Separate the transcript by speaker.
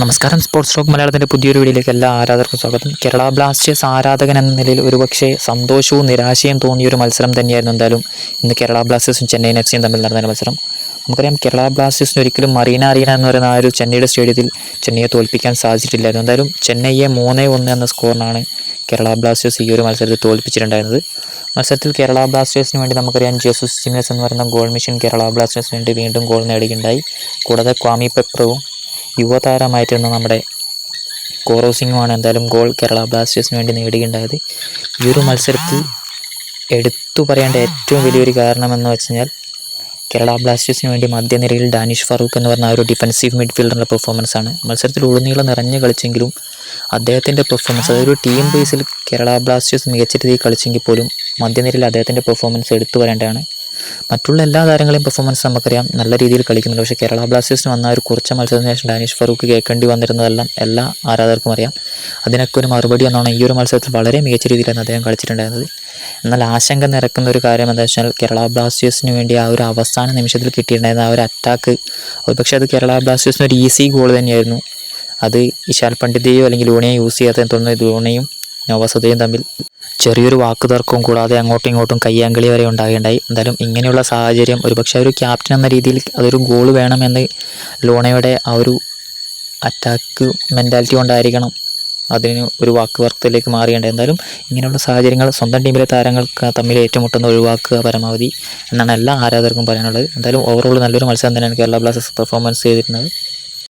Speaker 1: നമസ്കാരം. Sports talk മലയാളത്തിന്റെ പുതിയൊരു വീഡിയോയിലേക്ക് എല്ലാ ആരാധകർക്കും സ്വാഗതം. കേരള ബ്ലാസ്റ്റേഴ്സ് ആരാധകൻ എന്ന നിലയിൽ ഒരുപക്ഷെ സന്തോഷവും നിരാശയും തോന്നിയ ഒരു മത്സരം തന്നെയായിരുന്നു എന്തായാലും ഇന്ന് കേരള ബ്ലാസ്റ്റേഴ്സും ചെന്നൈയിൻ എഫ് സിയും തമ്മിൽ നടന്ന മത്സരം. നമുക്കറിയാം കേരള ബ്ലാസ്റ്റേഴ്സിന് ഒരിക്കലും മറീന അറീന എന്ന് പറയുന്ന ആ ഒരു ചെന്നൈയുടെ സ്റ്റേഡിയത്തിൽ ചെന്നൈയെ തോൽപ്പിക്കാൻ സാധിച്ചിട്ടില്ലായിരുന്നു. എന്തായാലും ചെന്നൈയെ മൂന്നേ ഒന്ന് എന്ന സ്കോറിനാണ് കേരള ബ്ലാസ്റ്റേഴ്സ് ഈ ഒരു മത്സരത്തിൽ തോൽപ്പിച്ചിട്ടുണ്ടായിരുന്നത്. മത്സരത്തിൽ കേരള ബ്ലാസ്റ്റേഴ്സിന് വേണ്ടി നമുക്കറിയാം ജേസൂസ് ജിമിനസ് എന്ന് പറയുന്ന ഗോൾ മിഷൻ കേരള ബ്ലാസ്റ്റേഴ്സിന് വേണ്ടി വീണ്ടും ഗോൾ നേടുകയുണ്ടായി. കൂടാതെ ക്വാമി പെപ്രവും യുവതാരമായിട്ടിരുന്ന നമ്മുടെ കോറോ സിംഗുമാണ് എന്തായാലും ഗോൾ കേരള ബ്ലാസ്റ്റേഴ്സിന് വേണ്ടി നേടുകയുണ്ടായത് ഈ ഒരു മത്സരത്തിൽ എടുത്തു പറയേണ്ട ഏറ്റവും വലിയൊരു കാരണം എന്ന് വെച്ച് കഴിഞ്ഞാൽ കേരള ബ്ലാസ്റ്റേഴ്സിന് വേണ്ടി മധ്യനിരയിൽ ഡാനിഷ് ഫറൂഖ് എന്ന് പറഞ്ഞ ആ ഒരു ഡിഫൻസീവ് മിഡ്ഫീൽഡറിന്റെ പെർഫോമൻസ് ആണ്. മത്സരത്തിൽ ഉടനീളം നിറഞ്ഞു കളിച്ചെങ്കിലും അദ്ദേഹത്തിന്റെ പെർഫോമൻസ് അതൊരു ടീം ബേസിൽ കേരള ബ്ലാസ്റ്റേഴ്സ് മികച്ച രീതിയിൽ കളിച്ചെങ്കിൽ പോലും മധ്യനിരയിൽ അദ്ദേഹത്തിന്റെ പെർഫോമൻസ് എടുത്തു പറയേണ്ടതാണ്. മറ്റുള്ള എല്ലാ താരങ്ങളെയും പെർഫോമൻസ് നമുക്കറിയാം. നല്ല രീതിയിൽ കളിക്കുന്നുണ്ട്. പക്ഷേ കേരള ബ്ലാസ്റ്റേഴ്സിന് വന്ന ഒരു കുറച്ച് മത്സരത്തിന് ശേഷം ഡാനിഷ് ഫറൂഖ് കേൾക്കേണ്ടി വന്നിരുന്നതെല്ലാം എല്ലാ ആരാധകർക്കും അറിയാം. അതിനൊക്കെ ഒരു മറുപടി എന്നാണ് ഈ ഒരു മത്സരത്തിൽ വളരെ മികച്ച രീതിയിലാണ് അദ്ദേഹം കളിച്ചിട്ടുണ്ടായിരുന്നത്. എന്നാൽ ആശങ്ക നിറക്കുന്ന ഒരു കാര്യം എന്താ വെച്ചാൽ കേരള ബ്ലാസ്റ്റേഴ്സിന് വേണ്ടി ആ ഒരു അവസാന നിമിഷത്തിൽ കിട്ടിയിട്ടുണ്ടായിരുന്ന ആ ഒരു അറ്റാക്ക് ഒരു പക്ഷേ അത് കേരള ബ്ലാസ്റ്റേഴ്സിന് ഒരു ഈസി ഗോൾ തന്നെയായിരുന്നു. അത് ഇശാൽ പണ്ഡിതയോ അല്ലെങ്കിൽ ലൂണയോ യൂസ് ചെയ്യാത്തതെന്ന് തോന്നുന്നു ലൂണയും നവസതയും തമ്മിൽ ചെറിയൊരു വാക്കുതർക്കവും കൂടാതെ അങ്ങോട്ടും ഇങ്ങോട്ടും കയ്യാങ്കളി വരെ ഉണ്ടാകുകയുണ്ടായി എന്തായാലും ഇങ്ങനെയുള്ള സാഹചര്യം ഒരുപക്ഷെ ഒരു ക്യാപ്റ്റൻ എന്ന രീതിയിൽ അതൊരു ഗോൾ വേണമെന്ന് ലോണയുടെ ആ ഒരു അറ്റാക്ക് മെന്റാലിറ്റി കൊണ്ടായിരിക്കണം അതിന് ഒരു വാക്ക് വർത്തത്തിലേക്ക് മാറിയേണ്ടത്. എന്തായാലും ഇങ്ങനെയുള്ള സാഹചര്യങ്ങൾ സ്വന്തം ടീമിലെ താരങ്ങൾക്ക് തമ്മിൽ ഏറ്റുമുട്ടുന്ന ഒഴിവാക്കുക പരമാവധി എന്നാണ് എല്ലാ ആരാധകർക്കും പറയാനുള്ളത്. എന്തായാലും ഓവറോൾ നല്ലൊരു മത്സരം തന്നെയാണ് കേരള ബ്ലാസ്റ്റേഴ്സ് പെർഫോമൻസ് ചെയ്തിരുന്നത്.